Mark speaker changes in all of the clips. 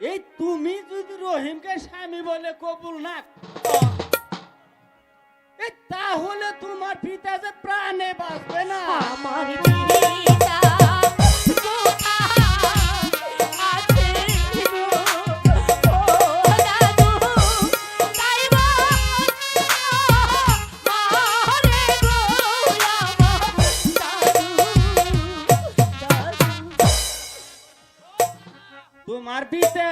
Speaker 1: এই তুমি যদি রহিমকে স্বামী বলে কবুল না তাহলে তোমার পিতা যে প্রাণে বাঁচবে না?
Speaker 2: আমার
Speaker 1: তোমার পিতা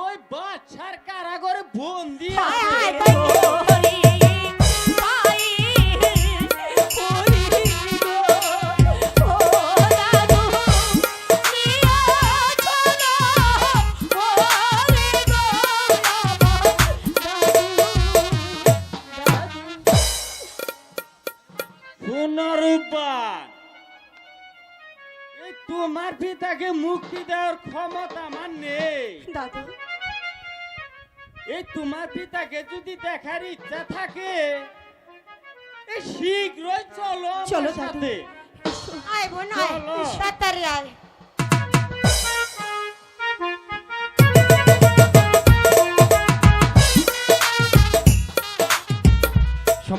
Speaker 1: ওই বাচ্চার কারাগরে বন্দি আছে।
Speaker 2: হায়
Speaker 1: তোমার পিতাকে মুক্তি দেওয়ার ক্ষমতা আমার নেই।
Speaker 2: দাদু।
Speaker 1: এই তোমার পিতাকে যদি দেখার ইচ্ছা থাকে শীঘ্রই চলো
Speaker 2: চলো
Speaker 1: সাথে।
Speaker 3: আয় বোন আয়।
Speaker 1: সাতারে
Speaker 3: তাড়াতাড়ি আয়।